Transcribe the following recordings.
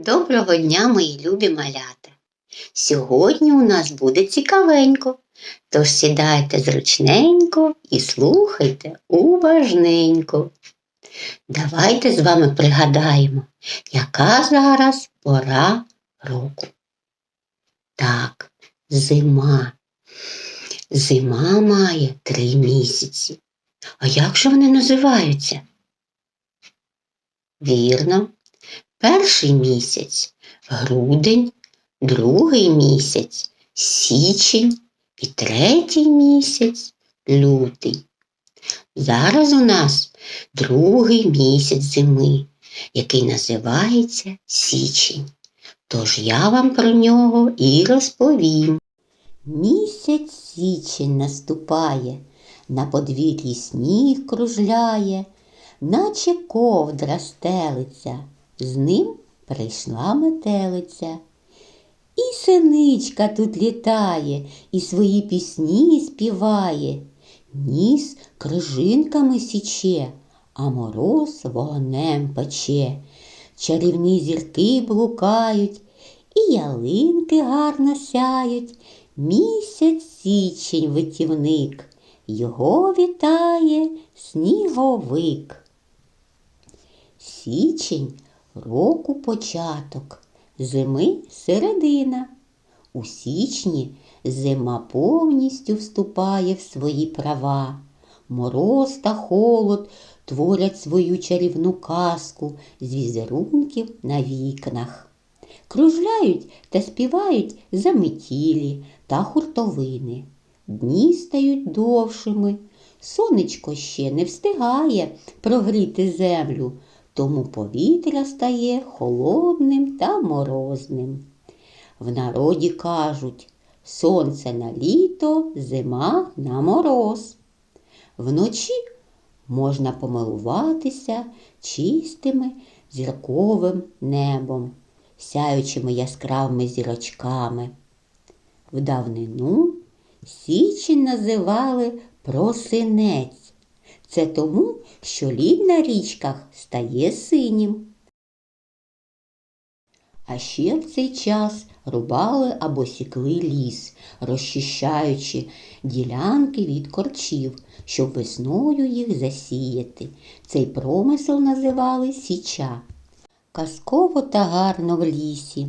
Доброго дня, мої любі малята! Сьогодні у нас буде цікавенько, тож сідайте зручненько і слухайте уважненько. Давайте з вами пригадаємо, яка зараз пора року. Так, зима. Зима має три місяці. А як же вони називаються? Вірно, Перший місяць грудень, другий місяць січень і третій місяць лютий. Зараз у нас другий місяць зими, який називається січень. Тож я вам про нього і розповім. Місяць січень наступає, на подвір'ї сніг кружляє, наче ковдра стелиться. З ним прийшла метелиця. І синичка тут літає, і свої пісні співає. Ніс крижинками січе, а мороз вогнем пече. Чарівні зірки блукають, і ялинки гарно сяють. Місяць січень витівник, його вітає сніговик. Січень року початок, зими середина. У січні зима повністю вступає в свої права. Мороз та холод творять свою чарівну казку з візерунків на вікнах. Кружляють та співають заметілі та хуртовини. Дні стають довшими, сонечко ще не встигає прогріти землю тому повітря стає холодним та морозним. В народі кажуть сонце на літо, зима на мороз. Вночі можна помилуватися чистими зірковим небом, сяючими яскравими зірочками. В давнину січень називали просинець. Це тому, що лід на річках стає синім. А ще в цей час рубали або сікли ліс, розчищаючи ділянки від корчів, щоб весною їх засіяти. Цей промисел називали січа. Казково та гарно в лісі.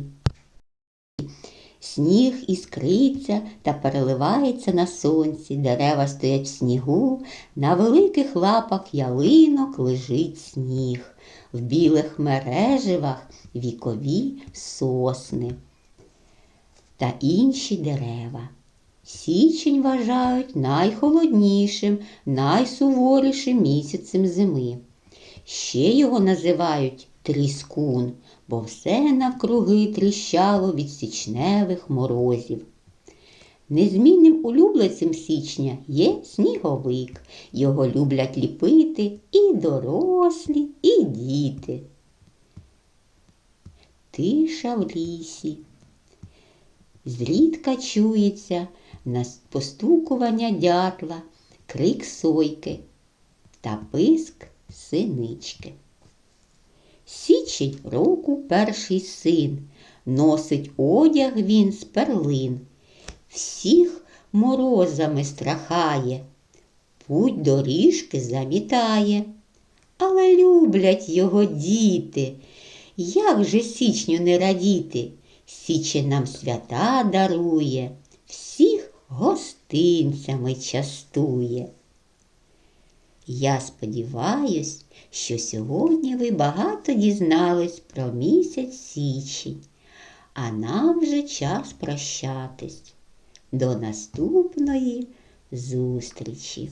Сніг іскриться та переливається на сонці, дерева стоять в снігу, на великих лапах ялинок лежить сніг, в білих мереживах вікові сосни та інші дерева. Січень вважають найхолоднішим, найсуворішим місяцем зими. Ще його називають тріскун, бо все навкруги тріщало від січневих морозів. Незмінним улюбленцем січня є сніговик. Його люблять ліпити і дорослі, і діти. Тиша в лісі. Зрідка чується на постукування дятла, крик сойки та писк синички. Січень року перший син, носить одяг він з перлин, всіх морозами страхає, путь доріжки замітає. Але люблять його діти. Як же січню не радіти? Січе нам свята дарує, всіх гостинцями частує. Я сподіваюсь, що сьогодні ви багато дізнались про місяць січень, а нам вже час прощатись. До наступної зустрічі!